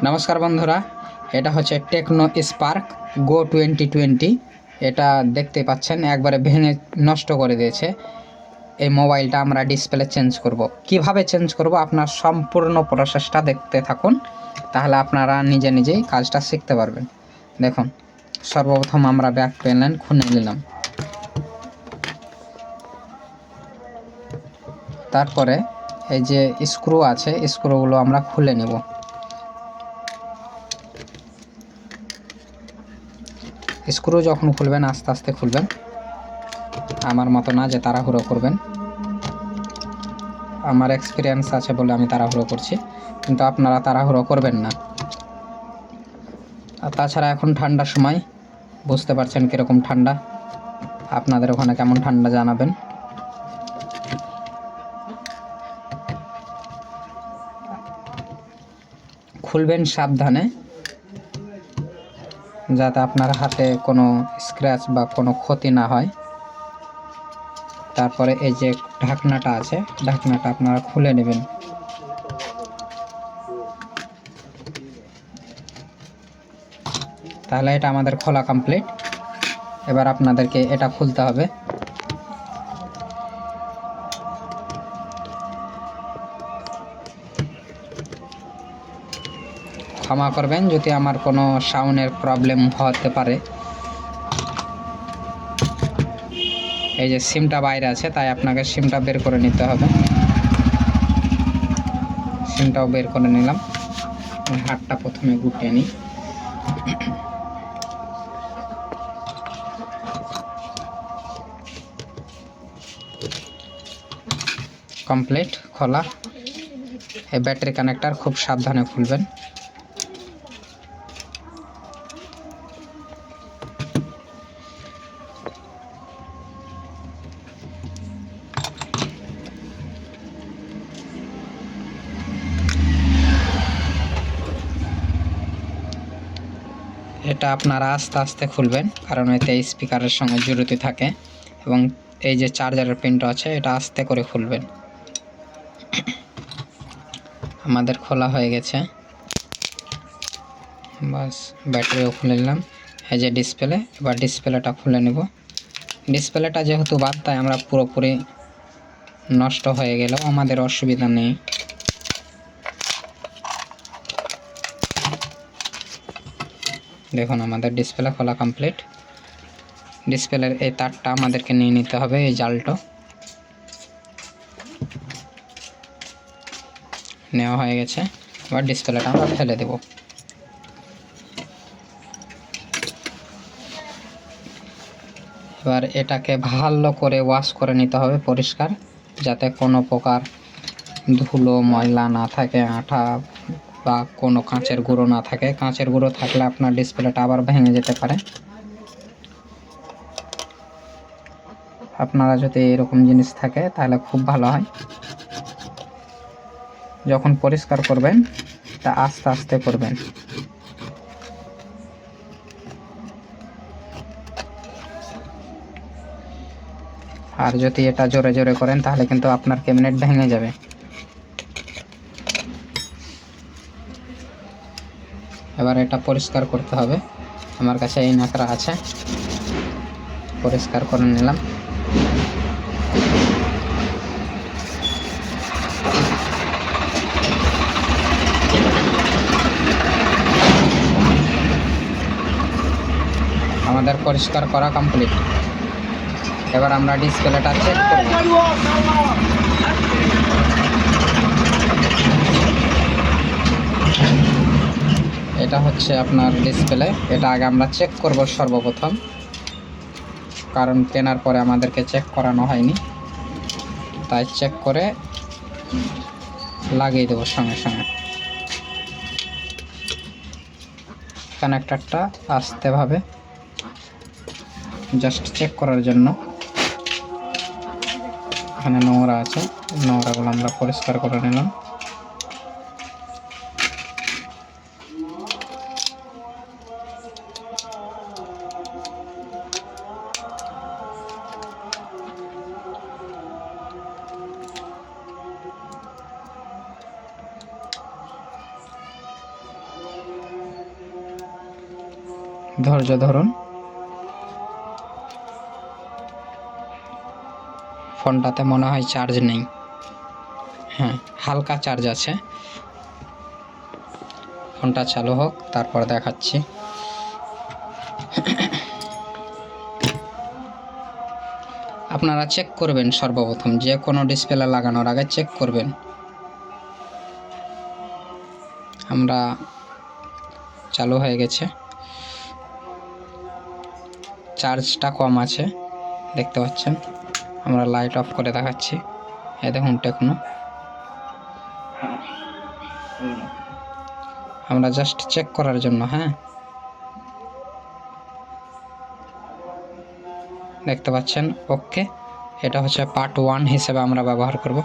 নমস্কার বন্ধুরা, এটা হচ্ছে Tecno Spark Go twenty twenty এটা দেখতে পাচ্ছেন, একবারে ভেঙে নষ্ট করে দিয়েছে। এই মোবাইলটা আমরা ডিসপ্লে চেঞ্জ করব। কীভাবে চেঞ্জ করব? আপনার সম্পূর্ণ প্রসেসটা দেখতে থাকুন, তাহলে আপনারা নিজে নিজেই কাজটা শিখতে পারবেন। দেখুন, সর্বপ্রথম আমরা ব্যাক প্যানেল খুলে নিলাম। তারপরে এই যে স্ক্রু আছে স্ক্রুগুলো আমরা খুলে নেব। স্ক্রু যখন খুলবেন, আস্তে আস্তে খুলবেন। আমার মতো না যে তাড়াহুড়ো করবেন। আমার এক্সপিরিয়েন্স আছে বলে আমি তাড়াহুড়ো করছি, কিন্তু আপনারা তাড়াহুড়ো করবেন না। আর তাছাড়া এখন ঠান্ডার সময়, বুঝতে পারছেন কীরকম ঠান্ডা? আপনাদের ওখানে কেমন ঠান্ডা জানাবেন? খুলবেন সাবধানে। যাতে আপনার হাতে কোনো স্ক্র্যাচ বা কোনো ক্ষতি না হয়। তারপরে এই যে ঢাকনাটা আছে, ঢাকনাটা আপনারা খুলে নেবেন। তাহলে এটা আমাদের খোলা কমপ্লিট এবার আপনাদেরকে এটা খুলতে হবে। ক্ষমা করবেন যদি আমার কোনো সাউন্ডের প্রবলেম হতে পারে। এই যে সিমটা বাইরে আছে, তাই আপনাকে সিমটা বের করে নিতে হবে। সিমটাও বের করে নিলাম। হাতটা প্রথমে গুটিয়ে নিই। কমপ্লিট, খোলা। এই ব্যাটারি কানেক্টার খুব সাবধানে খুলবেন। এটা আপনারা আস্তে আস্তে খুলবেন, কারণ এতে স্পিকারের সঙ্গে জড়িত থাকে এবং এই যে চার্জারের পিনটা আছে, এটা আস্তে করে খুলবেন। আমাদের খোলা হয়ে গেছে। বাস, ব্যাটারিও খুলে নিলাম। এই যে ডিসপ্লে, এবার ডিসপ্লেটা খুলে নেব। ডিসপ্লেটা যেহেতু বাদ, তাই আমরা পুরোপুরি নষ্ট হয়ে গেলেও আমাদের অসুবিধা নেই। দেখুন, আমাদের ডিসপ্লে খোলা কমপ্লিট ডিসপ্লের এই তারটা আমাদেরকে নিয়ে নিতে হবে, এই জালটো। নেওয়া হয়ে গেছে। এবার ডিসপ্লেটা আমরা ফেলে দেব। এবার এটাকে ভালো করে ওয়াশ করে নিতে হবে পরিষ্কার, যাতে কোনো প্রকার ধুলো, ময়লা না থাকে, আঠা বা কোনো কাঁচের গুঁড়ো না থাকে। কাঁচের গুঁড়ো থাকলে আপনার ডিসপ্লেটা আবার ভেঙে যেতে পারে। আপনারা যদি এরকম জিনিস থাকে, তাহলে খুব ভালো হয়। যখন পরিষ্কার করবেন, তা আস্তে আস্তে করবেন। আর যদি এটা জোরে জোরে করেন, তাহলে কিন্তু আপনার ক্যাবিনেট ভেঙে যাবে। এবার এটা পরিষ্কার করতে হবে। আমার কাছে এই নাকড়া আছে। পরিষ্কার করে নিলাম। আমাদের পরিষ্কার করা কমপ্লিট এবার আমরা ডিসপ্লেটা চেক এটা হচ্ছে আপনার ডিসপ্লে এটা আগে আমরা চেক করব সর্বপ্রথম, কারণ কেনার পরে আমাদেরকে চেক করানো হয়নি। তাই চেক করে লাগিয়ে দেবো সঙ্গে সঙ্গে। কানেক্টারটা আস্তেভাবে জাস্ট চেক করার জন্য। এখানে নোংরা আছে, নোংরাগুলো আমরা পরিষ্কার করে নিলাম। ধৈর্য ধরুন। ফোনটাতে মনে হয় চার্জ নেই। হ্যাঁ হালকা চার্জ আছে। ফোনটা চালু হোক, তারপর দেখাচ্ছি। আপনারা চেক করবেন সর্বপ্রথম, যে কোনো ডিসপ্লে লাগানোর আগে চেক করবেন। আমরা চালু হয়ে গেছে। চার্জটা কম আছে, দেখতে পাচ্ছেন। আমরা লাইট অফ করে দেখাচ্ছি। এ দেখুন টেকনো আমরা জাস্ট চেক করার জন্য হ্যাঁ। দেখতে পাচ্ছেন ওকে এটা হচ্ছে পার্ট ওয়ান হিসেবে আমরা ব্যবহার করব।